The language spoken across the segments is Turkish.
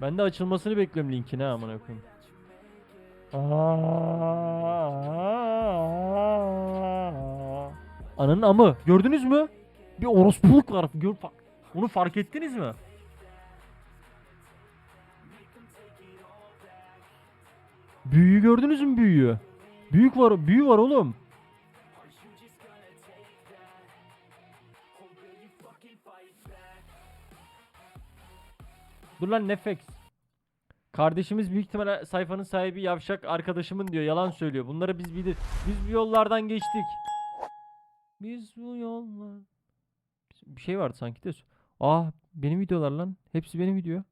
Ben de açılmasını bekliyorum linkin ha amına koyayım. Ananın amı. Gördünüz mü? Bir orospuluk var. Gör, onu fark ettiniz mi? Büyüyü gördünüz mü büyüyü? Büyük var, büyü var oğlum. Dur lan Nefex. Kardeşimiz büyük ihtimalle sayfanın sahibi yavşak arkadaşımın diyor. Yalan söylüyor. Bunları biz bilir. Biz bu yollardan geçtik. Biz bu yollar. Bir şey vardı sanki de. Ah benim videolar lan. Hepsi benim video.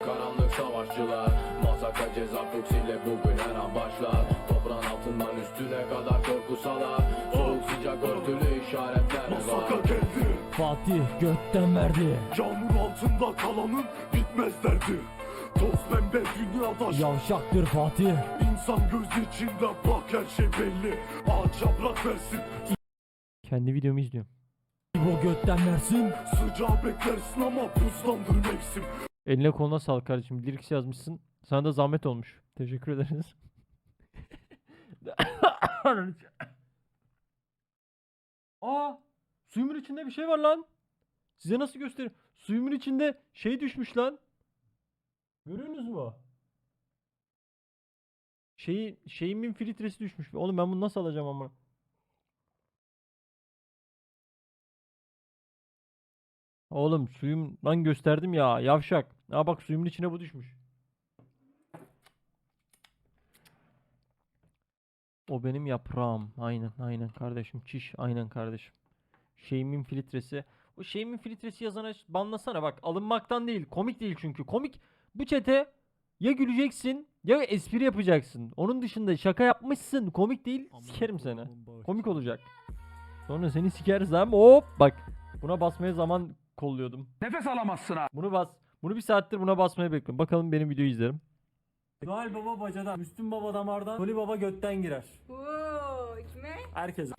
Karanlık savaşçılar Masaka ceza fuksiyle bugün her an başlar Toprağın altından üstüne kadar korku salar Soğuk sıcak örtülü geldi Fatih götten verdi. Yağmur altında kalanın bitmez derdi Toz pembe dünyada Yavşaktır Fatih. İnsan göz içinde bak her şey belli Ağaç bırak versin Kendi videomu izliyorum. Bu götten versin. Sıcağı beklersin ama buzlandır mevsim Eline koluna sağlık kardeşim. Lyrics yazmışsın. Sana da zahmet olmuş. Teşekkür ederiz. Aa! Suyumun içinde bir şey var lan. Size nasıl göstereyim? Suyumun içinde şey düşmüş lan. Görüyorsunuz mu? Şeyi, şeyimin filtresi düşmüş. Oğlum ben bunu nasıl alacağım ama? Oğlum suyum lan gösterdim ya yavşak. Aa bak suyumun içine bu düşmüş. O benim yaprağım. Aynen aynen kardeşim. Çiş aynen kardeşim. Şeyimin filtresi. O şeyimin filtresi yazana banlasana bak. Alınmaktan değil. Komik değil çünkü. Komik bu çete ya güleceksin ya espri yapacaksın. Onun dışında şaka yapmışsın. Komik değil. Sikerim seni. Komik olacak. Sonra seni sikeriz ama hop bak. Buna basmaya zaman kolluyordum. Nefes alamazsın ha. Bunu bas. Bunu bir saattir buna basmaya bekliyorum. Bakalım benim videoyu izlerim. Noel Baba bacadan, Müslüm Baba damardan, Tony Baba götten girer. Oo, kime? Herkese.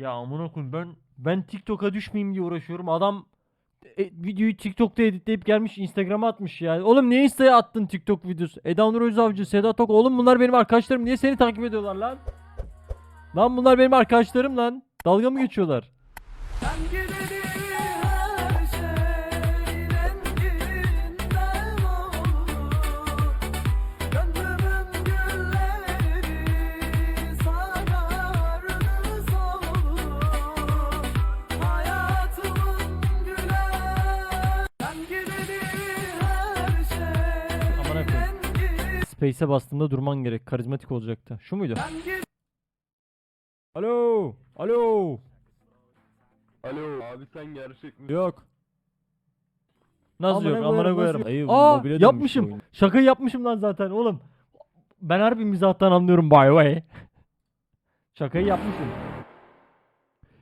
Ya amına koyayım ben ben TikTok'a düşmeyeyim diye uğraşıyorum. Adam e, videoyu TikTok'ta editleyip gelmiş Instagram'a atmış ya. Oğlum niye Insta'ya attın TikTok videosu? Eda Nur Özavcı, Sedat Ok. Oğlum bunlar benim arkadaşlarım. Niye seni takip ediyorlar lan? Lan bunlar benim arkadaşlarım lan. Dalga mı geçiyorlar? Space'e bastığımda durman gerek. Karizmatik olacaktı. Şu muydu? Alo. Alo. Alo abi sen gerçek misin? Yok. Nasıl yok? Amına Amına koyarım, nasıl- Aa mobile dönmüş yapmışım. oyun. Şakayı yapmışım lan zaten oğlum. Ben harbi mizahtan anlıyorum by the way. Şakayı yapmışım.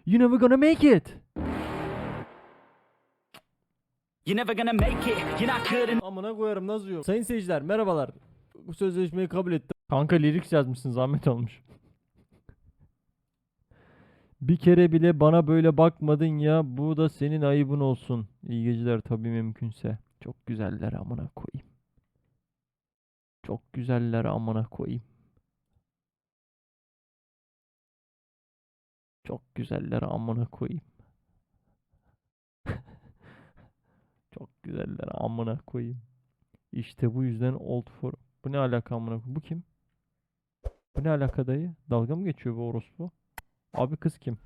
You never gonna make it. You're never gonna make it. You're not good enough. Amına koyarım nasıl yok? Sayın seyirciler merhabalar. Bu sözleşmeyi kabul ettim. Kanka lyrics yazmışsın zahmet olmuş. Bir kere bile bana böyle bakmadın ya. Bu da senin ayıbın olsun. İyi geceler tabii mümkünse. Çok güzeller amına koyayım. Çok güzeller amına koyayım. Çok güzeller amına koyayım. Çok güzeller amına koyayım. İşte bu yüzden old for. Bu ne alaka amına? Bu kim? Bu ne alaka dayı? Dalga mı geçiyor bu orospu? Abi kız kim?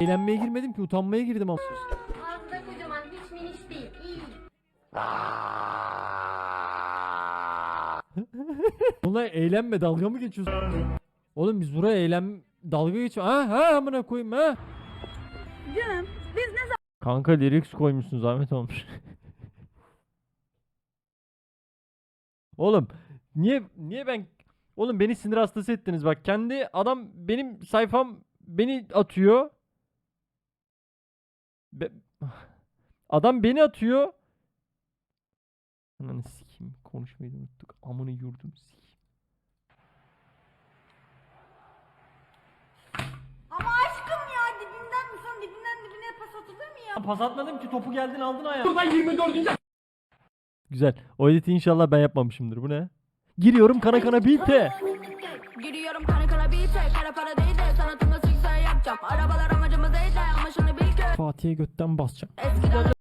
Eğlenmeye girmedim ki utanmaya girdim ama. Ağzında kocaman hiç miniş değil. İyi. Bunlar eğlenme dalga mı geçiyorsun? Oğlum biz buraya eğlen dalga geçiyor. Ha ha amına koyayım ha. Canım biz ne Kanka lyrics koymuşsun zahmet olmuş. Oğlum niye niye ben oğlum beni sinir hastası ettiniz bak. Kendi adam benim sayfam beni atıyor. Be... Adam beni atıyor. Ananı sikeyim. Konuşmayı unuttuk. Amını yurdum sikeyim. Ama aşkım ya dibinden mi insan dibinden dibine pas atılır mı ya? Pas atmadım ki topu geldin aldın ayağa. Buradan 24. Güzel. O editi inşallah ben yapmamışımdır. Bu ne? Giriyorum kana kana beat'e. Giriyorum kana kana beat'e Kara para değil de sanatımda sikser yapacağım Arabalar amacımız değil de ama şunu bil ki Fatih'e götten basacağım. Eskiden